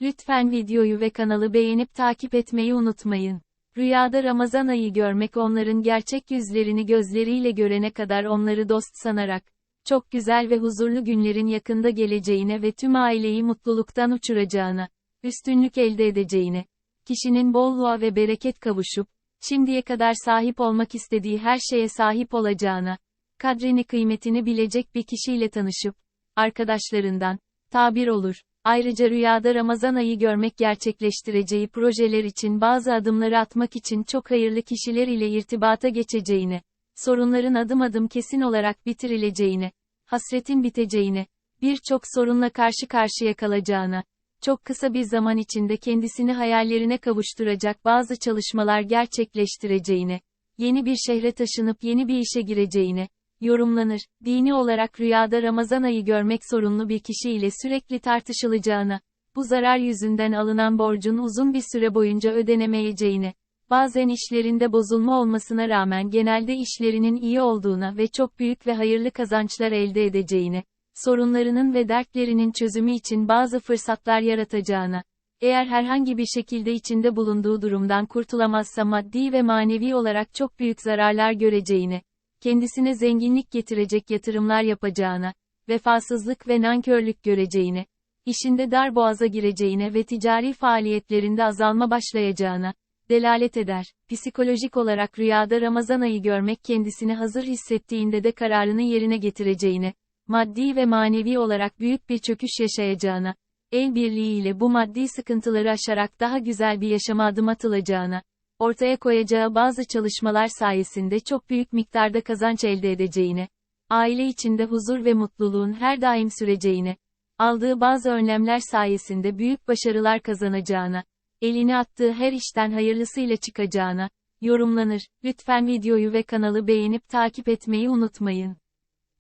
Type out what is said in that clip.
Lütfen videoyu ve kanalı beğenip takip etmeyi unutmayın. Rüyada Ramazan ayı görmek onların gerçek yüzlerini gözleriyle görene kadar onları dost sanarak, çok güzel ve huzurlu günlerin yakında geleceğine ve tüm aileyi mutluluktan uçuracağına, üstünlük elde edeceğine, kişinin bolluğa ve bereket kavuşup, şimdiye kadar sahip olmak istediği her şeye sahip olacağına, kadrini kıymetini bilecek bir kişiyle tanışıp, arkadaşlarından, tabir olur. Ayrıca rüyada Ramazan ayı görmek gerçekleştireceği projeler için bazı adımları atmak için çok hayırlı kişiler ile irtibata geçeceğini, sorunların adım adım kesin olarak bitirileceğini, hasretin biteceğini, birçok sorunla karşı karşıya kalacağına, çok kısa bir zaman içinde kendisini hayallerine kavuşturacak bazı çalışmalar gerçekleştireceğini, yeni bir şehre taşınıp yeni bir işe gireceğini, yorumlanır. Dini olarak rüyada Ramazan ayı görmek sorunlu bir kişi ile sürekli tartışılacağına, bu zarar yüzünden alınan borcun uzun bir süre boyunca ödenemeyeceğine, bazen işlerinde bozulma olmasına rağmen genelde işlerinin iyi olduğuna ve çok büyük ve hayırlı kazançlar elde edeceğine, sorunlarının ve dertlerinin çözümü için bazı fırsatlar yaratacağına, eğer herhangi bir şekilde içinde bulunduğu durumdan kurtulamazsa maddi ve manevi olarak çok büyük zararlar göreceğine, kendisine zenginlik getirecek yatırımlar yapacağına, vefasızlık ve nankörlük göreceğine, işinde dar boğaza gireceğine ve ticari faaliyetlerinde azalma başlayacağına, delalet eder. Psikolojik olarak rüyada Ramazan ayı görmek kendisini hazır hissettiğinde de kararını yerine getireceğine, maddi ve manevi olarak büyük bir çöküş yaşayacağına, el birliğiyle bu maddi sıkıntıları aşarak daha güzel bir yaşama adım atılacağına, ortaya koyacağı bazı çalışmalar sayesinde çok büyük miktarda kazanç elde edeceğine, aile içinde huzur ve mutluluğun her daim süreceğine, aldığı bazı önlemler sayesinde büyük başarılar kazanacağına, elini attığı her işten hayırlısıyla çıkacağına, yorumlanır. Lütfen videoyu ve kanalı beğenip takip etmeyi unutmayın.